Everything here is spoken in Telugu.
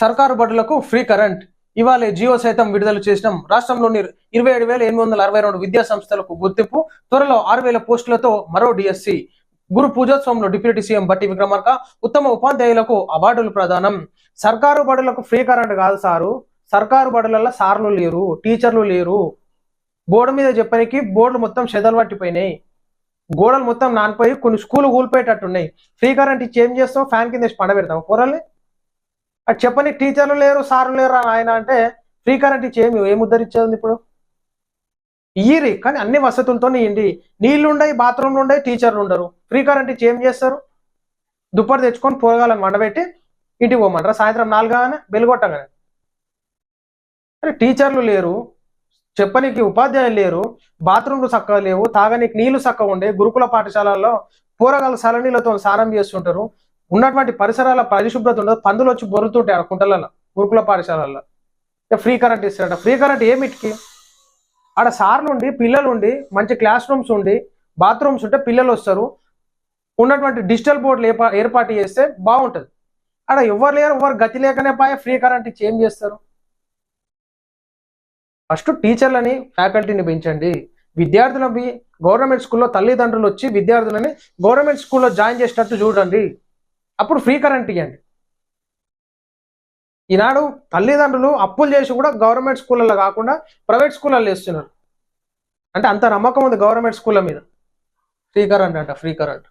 సర్కారు బడులకు ఫ్రీ కరెంట్. ఇవాళ జియో సైతం విడుదల చేసిన. రాష్ట్రంలోని ఇరవై ఏడు వేల ఎనిమిది వందల అరవై రెండు విద్యా సంస్థలకు గుర్తింపు త్వరలో ఆరు వేల పోస్టులతో మరో డిఎస్సి. గురు పూజోత్సవంలో డిప్యూటీ సీఎం బట్టి విక్రమార్క ఉత్తమ ఉపాధ్యాయులకు అవార్డులు ప్రదానం. సర్కారు బడులకు ఫ్రీ కరెంట్ కాదు సారు. సర్కారు బడులలో సార్లు లేరు టీచర్లు లేరు. బోర్డు మీద చెప్పనికి బోర్డులు మొత్తం చెదలు పట్టిపోయినాయి. గోడలు మొత్తం నానిపోయి కొన్ని స్కూల్ కూలిపోయేటట్టున్నాయి. ఫ్రీ కరెంట్ ఇచ్చి ఏం చేస్తాం ఫ్యాన్ కింద వేసి పండబెడతాం కూరల్ని అటు చెప్పని టీచర్లు లేరు సార్లు లేరు అని ఆయన అంటే ఫ్రీ కరెంట్ ఇచ్చి ఏమి ఏం ఉద్ధరించేది ఇప్పుడు? ఇయ్యిరి కానీ అన్ని వసతులతో ఇయ్యండి. నీళ్ళు ఉండయి బాత్రూమ్లు ఉండయి టీచర్లు ఉండరు ఫ్రీ కరెంట్ ఇచ్చి ఏం చేస్తారు? దుప్పటి తెచ్చుకొని పోరగాలని వండబెట్టి ఇంటికి పోమంటారా? సాయంత్రం నాలుగానే బెలుగొట్టగానే అరే టీచర్లు లేరు చెప్పనీకి ఉపాధ్యాయులు లేరు బాత్రూమ్లు చక్కగా లేవు తాగనీకి నీళ్ళు చక్కగా ఉండే గురుకుల పాఠశాలల్లో పూరగాలు సలనీలతో స్నానం చేస్తుంటారు. ఉన్నటువంటి పరిసరాల పరిశుభ్రత ఉండదు. పందులు వచ్చి బొరుతుంటాయి ఆ కుంటలలో గురుకుల పాఠశాలల్లో. ఫ్రీ కరెంట్ ఇస్తారట. ఫ్రీ కరెంట్ ఏమిటికి ఆడ సార్లు ఉండి పిల్లలు ఉండి మంచి క్లాస్ రూమ్స్ ఉండి బాత్రూమ్స్ ఉంటే పిల్లలు వస్తారు. ఉన్నటువంటి డిజిటల్ బోర్డులు ఏర్పాటు చేస్తే బాగుంటుంది. ఆడ ఎవరు లేరు ఎవరు గతి లేకనే పాయ ఫ్రీ కరెంట్ ఇచ్చి ఏం చేస్తారు? ఫస్ట్ టీచర్లని ఫ్యాకల్టీని పెంచండి. విద్యార్థులని గవర్నమెంట్ స్కూల్లో తల్లిదండ్రులు వచ్చి విద్యార్థులని గవర్నమెంట్ స్కూల్లో జాయిన్ చేసినట్టు చూడండి. అప్పుడు ఫ్రీ కరెంట్ ఇవ్వండి ఈనాడు తల్లిదండ్రులు అప్పులు చేసి కూడా గవర్నమెంట్ స్కూళ్ళలో కాకుండా ప్రైవేట్ స్కూళ్ళలో వేస్తున్నారు అంటే అంత నమ్మకం ఉంది గవర్నమెంట్ స్కూళ్ళ మీద. ఫ్రీ కరెంట్ అంట ఫ్రీ కరెంట్.